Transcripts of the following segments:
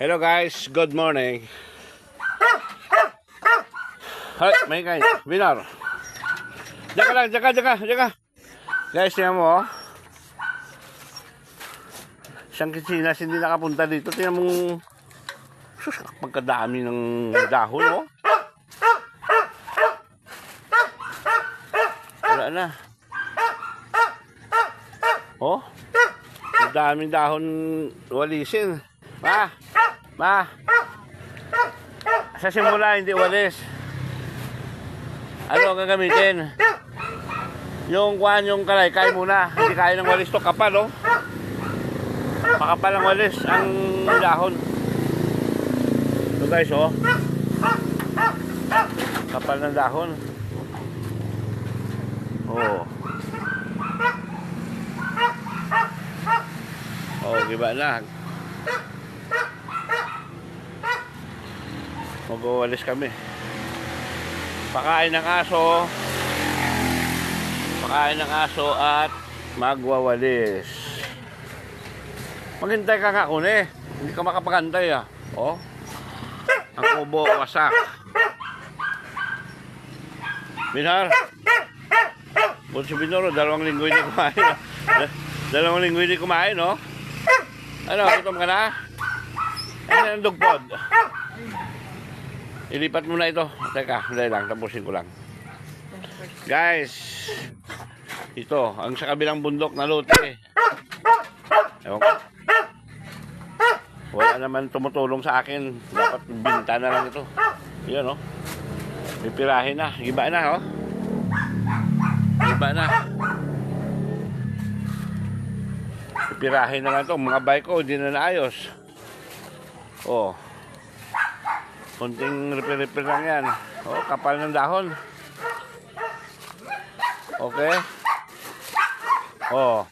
Hello guys, good morning. Hay, may kain. Binar. Diyan ka lang, diyan ka, diyan ka, diyan ka. Guys, tingnan mo, oh. Kisinas hindi nakapunta dito. Tingnan mo, sus, pagkadami ng dahon, oh. Wala na. Oh, ang daming dahon walisin. Ma, ma. Sa simula, hindi walis. Ano ang gagamitin? Yung kuhan, yung kalaykay muna. Hindi kaya ng walis to. Kapal, oh. Makapal ang walis ang dahon. Ito guys, oh. Kapal ng dahon. Oh. Oh, giba na. Mag-uwalis kami. Pakain ng aso. Pakain ng aso at magwawalis. Maghintay ka nga kuni. Hindi ka makapagantay ah. Oh. Ang kubo wasak. Binar. Buti si Binoro, dalawang linggo hindi kumain. ah. Da- dalawang linggo hindi kumain, no? Ano, gutom ka na? Ano ang dugpod? Ilipat mo na ito. Teka, dahil lang, tapusin ko lang. Guys, ito, ang sa kabilang bundok na lote. Ewan ko. Wala naman tumutulong sa akin. Dapat binta na lang ito. Yan, oh. Pipirahin na. Iba na, oh. Iba na. Pipirahin na lang ito. Mga bike ko, hindi na naayos. Oh. Kunting repair-repair lang yan. Oh, kapal ng dahon. Okay. Oh.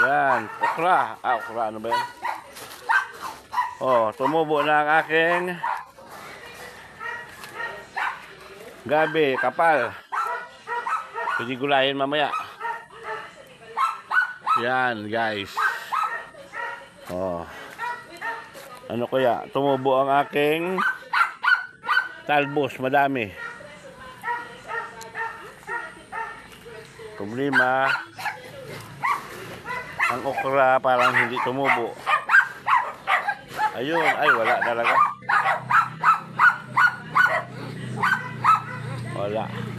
Yan. Okra. Ah, okra. Ano ba yan? Oh, tumubo na ang aking gabi, kapal. Pwede gulayin mamaya. Yan, guys. Oh. Ano kaya? Tumubo ang aking talbos, madami. Problema, ang okra parang hindi tumubo. Ayun, ay wala talaga. Wala.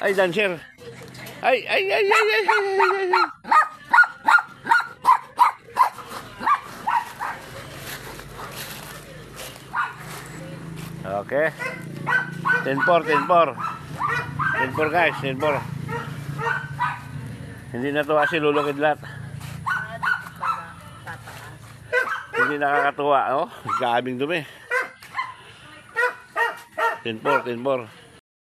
Ay, dancer. Ay, ay, ay, ay, ay, ay, ay, ay. Okay. 10-4, 10-4. 10-4 guys, 10-4. Hindi natuwa si Lolo Kidlat. Hindi nakakatuwa, oh. Gabing dumi. 10-4, 10-4.